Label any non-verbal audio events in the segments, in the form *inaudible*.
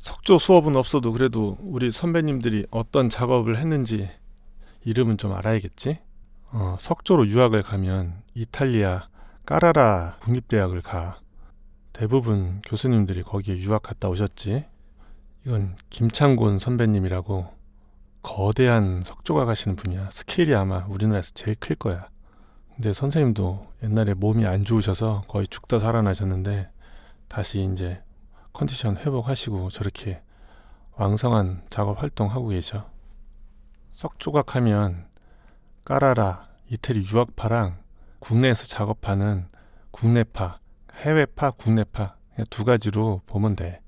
석조 수업은 없어도 그래도 우리 선배님들이 어떤 작업을 했는지 이름은 좀 알아야겠지? 어, 석조로 유학을 가면 이탈리아 까라라 국립대학을 가. 대부분 교수님들이 거기에 유학 갔다 오셨지. 이건 김창곤 선배님이라고 거대한 석조가 가시는 분이야. 스케일이 아마 우리나라에서 제일 클 거야. 근데 선생님도 옛날에 몸이 안 좋으셔서 거의 죽다 살아나셨는데 다시 이제 컨디션 회복하시고 저렇게 왕성한 작업 활동하고 계셔. 석 조각하면 까라라 이태리 유학파랑 국내에서 작업하는 국내파, 해외파, 국내파 두 가지로 보면 돼.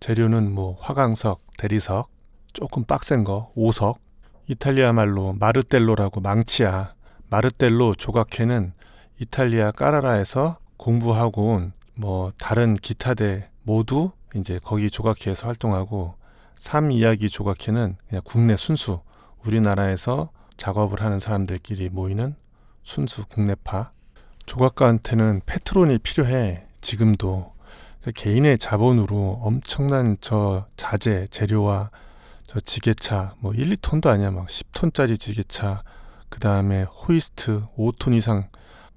재료는 뭐 화강석, 대리석, 조금 빡센 거 오석, 이탈리아 말로 마르텔로라고 망치야. 마르텔로 조각회는 이탈리아 까라라에서 공부하고 온 뭐 다른 기타대 모두 이제 거기 조각회에서 활동하고 삼 이야기 조각회는 그냥 국내 순수 우리나라에서 작업을 하는 사람들끼리 모이는 순수 국내파. 조각가한테는 페트론이 필요해 지금도. 개인의 자본으로 엄청난 저 자재 재료와 저 지게차 뭐 1, 2톤도 아니야. 막 10톤짜리 지게차 그 다음에 호이스트 5톤 이상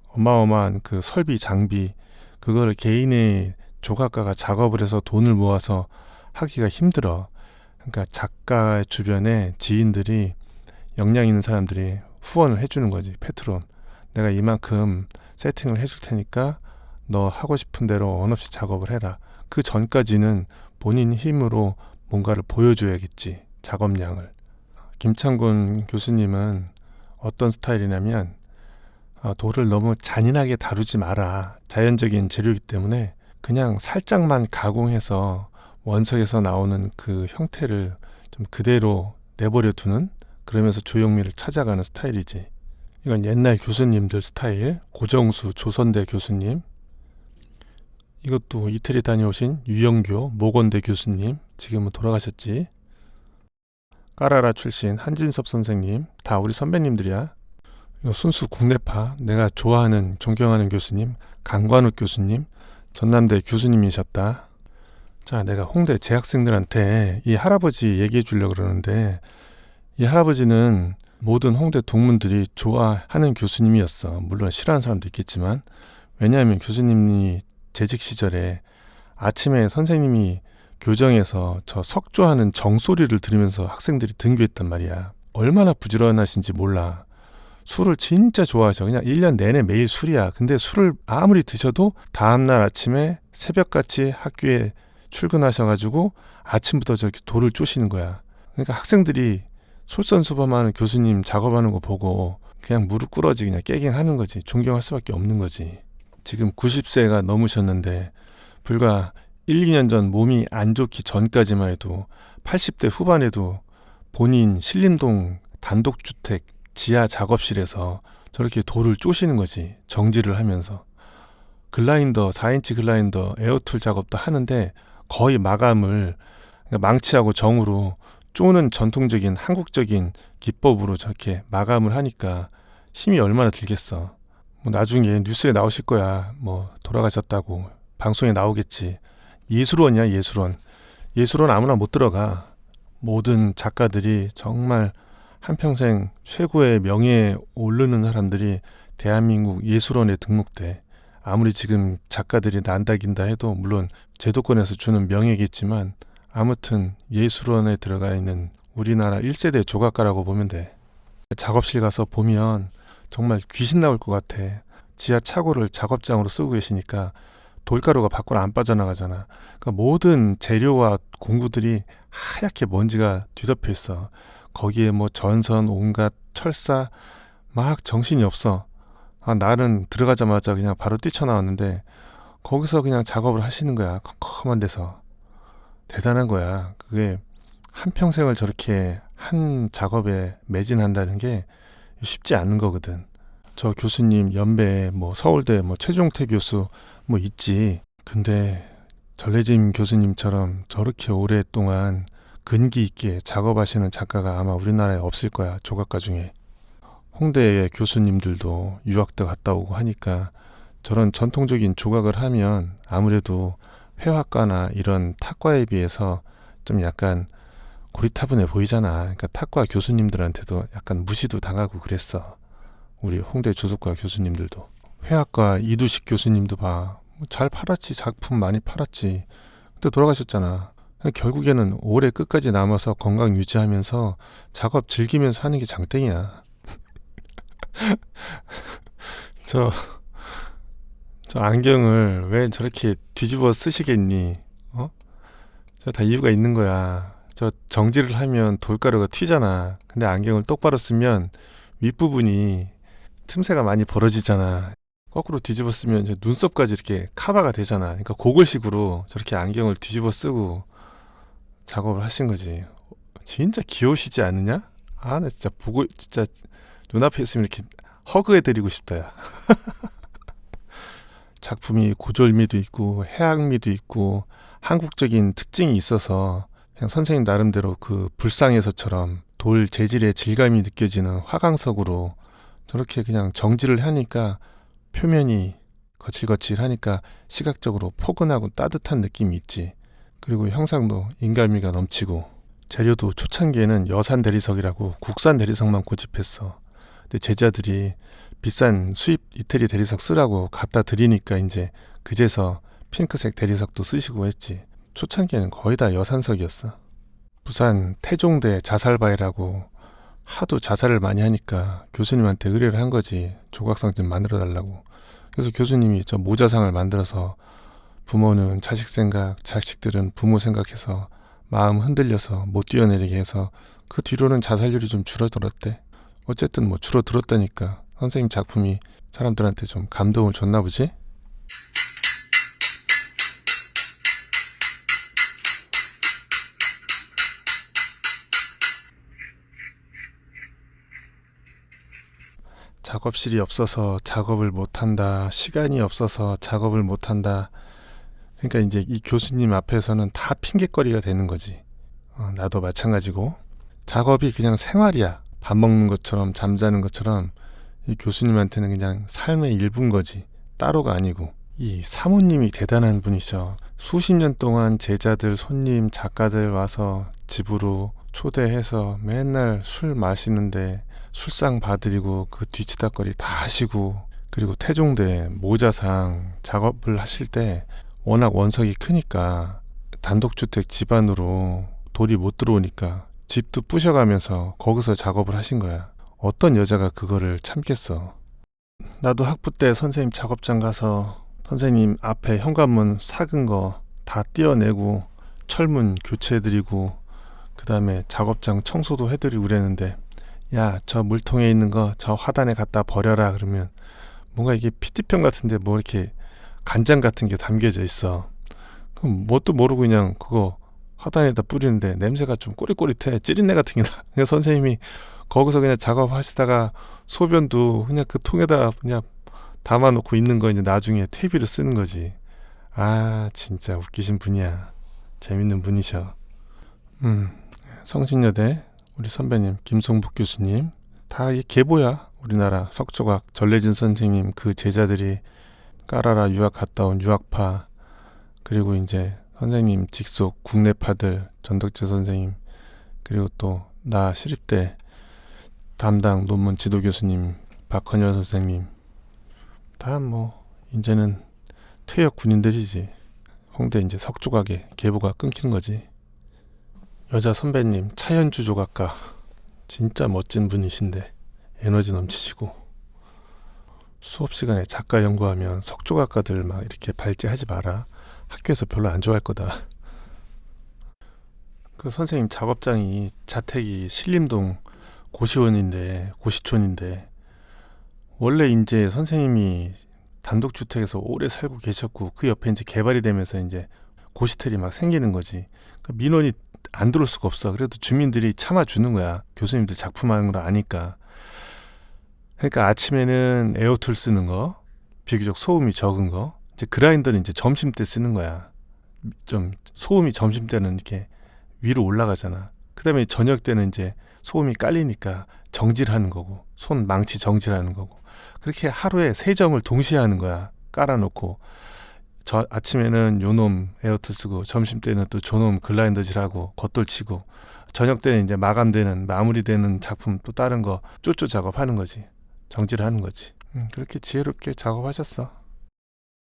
어마어마한 그 설비 장비 그거를 개인의 조각가가 작업을 해서 돈을 모아서 하기가 힘들어. 그러니까 작가의 주변에 지인들이 역량 있는 사람들이 후원을 해주는 거지 페트론. 내가 이만큼 세팅을 해줄 테니까 너 하고 싶은 대로 원 없이 작업을 해라. 그 전까지는 본인 힘으로 뭔가를 보여줘야겠지 작업량을. 김창곤 교수님은 어떤 스타일이냐면 어, 돌을 너무 잔인하게 다루지 마라. 자연적인 재료이기 때문에 그냥 살짝만 가공해서 원석에서 나오는 그 형태를 좀 그대로 내버려 두는 그러면서 조형미를 찾아가는 스타일이지. 이건 옛날 교수님들 스타일. 고정수 조선대 교수님. 이것도 이태리 다녀오신 유영교 모건대 교수님. 지금은 돌아가셨지. 까라라 출신 한진섭 선생님. 다 우리 선배님들이야. 이거 순수 국내파 내가 좋아하는 존경하는 교수님 강관욱 교수님 전남대 교수님이셨다. 자 내가 홍대 재학생들한테 이 할아버지 얘기해 주려고 그러는데 이 할아버지는 모든 홍대 동문들이 좋아하는 교수님이었어. 물론 싫어하는 사람도 있겠지만 왜냐하면 교수님이 재직 시절에 아침에 선생님이 교정에서 저 석조하는 정소리를 들으면서 학생들이 등교했단 말이야. 얼마나 부지런하신지 몰라. 술을 진짜 좋아하셔. 그냥 1년 내내 매일 술이야. 근데 술을 아무리 드셔도 다음날 아침에 새벽같이 학교에 출근하셔가지고 아침부터 저렇게 돌을 쪼시는 거야. 그러니까 학생들이 솔선수범하는 교수님 작업하는 거 보고 그냥 무릎 꿇어지 그냥 깨갱 하는 거지. 존경할 수밖에 없는 거지. 지금 90세가 넘으셨는데 불과 1, 2년 전 몸이 안 좋기 전까지만 해도 80대 후반에도 본인 신림동 단독주택 지하 작업실에서 저렇게 돌을 쪼시는 거지. 정지를 하면서. 글라인더, 4인치 글라인더, 에어툴 작업도 하는데 거의 마감을 그러니까 망치하고 정으로 쪼는 전통적인 한국적인 기법으로 저렇게 마감을 하니까 힘이 얼마나 들겠어. 뭐 나중에 뉴스에 나오실 거야. 뭐 돌아가셨다고. 방송에 나오겠지. 예술원이야, 예술원. 예술원 아무나 못 들어가. 모든 작가들이 정말 한평생 최고의 명예에 오르는 사람들이 대한민국 예술원에 등록돼. 아무리 지금 작가들이 난다긴다 해도 물론 제도권에서 주는 명예겠지만 아무튼 예술원에 들어가 있는 우리나라 1세대 조각가라고 보면 돼. 작업실 가서 보면 정말 귀신 나올 것 같아. 지하 차고를 작업장으로 쓰고 계시니까 돌가루가 밖으로 안 빠져나가잖아. 그러니까 모든 재료와 공구들이 하얗게 먼지가 뒤덮여 있어. 거기에 뭐 전선, 온갖 철사 막 정신이 없어. 아, 나는 들어가자마자 그냥 바로 뛰쳐나왔는데 거기서 그냥 작업을 하시는 거야. 컴컴한 데서. 대단한 거야. 그게 한평생을 저렇게 한 작업에 매진한다는 게 쉽지 않은 거거든. 저 교수님 연배에 뭐 서울대 뭐 최종태 교수 뭐 있지. 근데 전래짐 교수님처럼 저렇게 오랫동안 근기 있게 작업하시는 작가가 아마 우리나라에 없을 거야. 조각가 중에. 홍대의 교수님들도 유학도 갔다 오고 하니까 저런 전통적인 조각을 하면 아무래도 회화과나 이런 탁과에 비해서 좀 약간 고리타분해 보이잖아. 그러니까 탁과 교수님들한테도 약간 무시도 당하고 그랬어. 우리 홍대 조속과 교수님들도. 회학과 이두식 교수님도 봐. 뭐잘 팔았지. 작품 많이 팔았지. 근데 돌아가셨잖아. 결국에는 올해 끝까지 남아서 건강 유지하면서 작업 즐기면서 하는 게 장땡이야. *laughs* 저, 저 안경을 왜 저렇게 뒤집어 쓰시겠니? 어? 저 다 이유가 있는 거야. 저 정지를 하면 돌가루가 튀잖아. 근데 안경을 똑바로 쓰면 윗부분이 틈새가 많이 벌어지잖아. 거꾸로 뒤집어 쓰면 눈썹까지 이렇게 카바가 되잖아. 그러니까 고글식으로 저렇게 안경을 뒤집어 쓰고 작업을 하신 거지. 진짜 귀여우시지 않느냐? 아, 나 진짜 보고 진짜 눈앞에 있으면 이렇게 허그해 드리고 싶다, 야. *laughs* 작품이 고졸미도 있고 해악미도 있고 한국적인 특징이 있어서 그냥 선생님 나름대로 그 불상에서처럼 돌 재질의 질감이 느껴지는 화강석으로 저렇게 그냥 정지를 하니까 표면이 거칠거칠하니까 시각적으로 포근하고 따뜻한 느낌이 있지. 그리고 형상도 인간미가 넘치고 재료도 초창기에는 여산 대리석이라고 국산 대리석만 고집했어. 근데 제자들이 비싼 수입 이태리 대리석 쓰라고 갖다 드리니까 이제 그제서 핑크색 대리석도 쓰시고 했지. 초창기에는 거의 다 여산석이었어. 부산 태종대 자살바이라고 하도 자살을 많이 하니까 교수님한테 의뢰를 한 거지. 조각상 좀 만들어 달라고. 그래서 교수님이 저 모자상을 만들어서 부모는 자식 생각, 자식들은 부모 생각해서 마음 흔들려서 못 뛰어내리게 해서 그 뒤로는 자살률이 좀 줄어들었대. 어쨌든 뭐 줄어들었다니까 선생님 작품이 사람들한테 좀 감동을 줬나 보지? 작업실이 없어서 작업을 못한다. 시간이 없어서 작업을 못한다. 그러니까 이제 이 교수님 앞에서는 다 핑계거리가 되는 거지. 어, 나도 마찬가지고. 작업이 그냥 생활이야. 밥 먹는 것처럼 잠자는 것처럼 이 교수님한테는 그냥 삶의 일부인 거지. 따로가 아니고. 이 사모님이 대단한 분이셔. 수십 년 동안 제자들, 손님, 작가들 와서 집으로 초대해서 맨날 술 마시는데 술상 봐드리고 그 뒤치다거리 다 하시고 그리고 태종대 모자상 작업을 하실 때 워낙 원석이 크니까 단독주택 집안으로 돌이 못 들어오니까 집도 부셔가면서 거기서 작업을 하신 거야. 어떤 여자가 그거를 참겠어. 나도 학부 때 선생님 작업장 가서 선생님 앞에 현관문 삭은 거다 떼어내고 철문 교체해드리고 그 다음에 작업장 청소도 해드리고 그랬는데 야 저 물통에 있는 거 저 화단에 갖다 버려라 그러면 뭔가 이게 피티병 같은데 뭐 이렇게 간장 같은 게 담겨져 있어. 그럼 뭣도 모르고 그냥 그거 화단에다 뿌리는데 냄새가 좀 꼬릿꼬릿해. 찌린내 같은 게 나. *laughs* 그냥 선생님이 거기서 그냥 작업하시다가 소변도 그냥 그 통에다 그냥 담아놓고 있는 거 이제 나중에 퇴비로 쓰는 거지. 아 진짜 웃기신 분이야. 재밌는 분이셔. 음 성신여대 우리 선배님 김성북 교수님 다 이 계보야. 우리나라 석조각 전래진 선생님 그 제자들이 까라라 유학 갔다 온 유학파 그리고 이제 선생님 직속 국내파들 전덕재 선생님 그리고 또 나 시립대 담당 논문 지도 교수님 박헌열 선생님. 다 뭐 이제는 퇴역 군인들이지. 홍대 이제 석조각에 계보가 끊기는 거지. 여자 선배님 차현주 조각가. 진짜 멋진 분이신데 에너지 넘치시고 수업 시간에 작가 연구하면 석조각가들 막 이렇게 발제하지 마라. 학교에서 별로 안 좋아할 거다. 그 선생님 작업장이 자택이 신림동 고시원인데 고시촌인데 원래 이제 선생님이 단독주택에서 오래 살고 계셨고 그 옆에 이제 개발이 되면서 이제 고시텔이 막 생기는 거지. 그 민원이 안 들어올 수가 없어. 그래도 주민들이 참아주는 거야. 교수님들 작품하는 걸 아니까. 그러니까 아침에는 에어툴 쓰는 거, 비교적 소음이 적은 거, 이제 그라인더는 이제 점심 때 쓰는 거야. 좀 소음이 점심 때는 이렇게 위로 올라가잖아. 그다음에 저녁 때는 이제 소음이 깔리니까 정질하는 거고 손 망치 정질하는 거고 그렇게 하루에 세 점을 동시에 하는 거야. 깔아놓고 저 아침에는 요놈 에어투 쓰고 점심 때는 또 저놈 글라인더질하고 겉돌치고 저녁 때는 이제 마감되는 마무리되는 작품 또 다른 거 쪼쪼 작업하는 거지. 정지를 하는 거지. 음, 그렇게 지혜롭게 작업하셨어.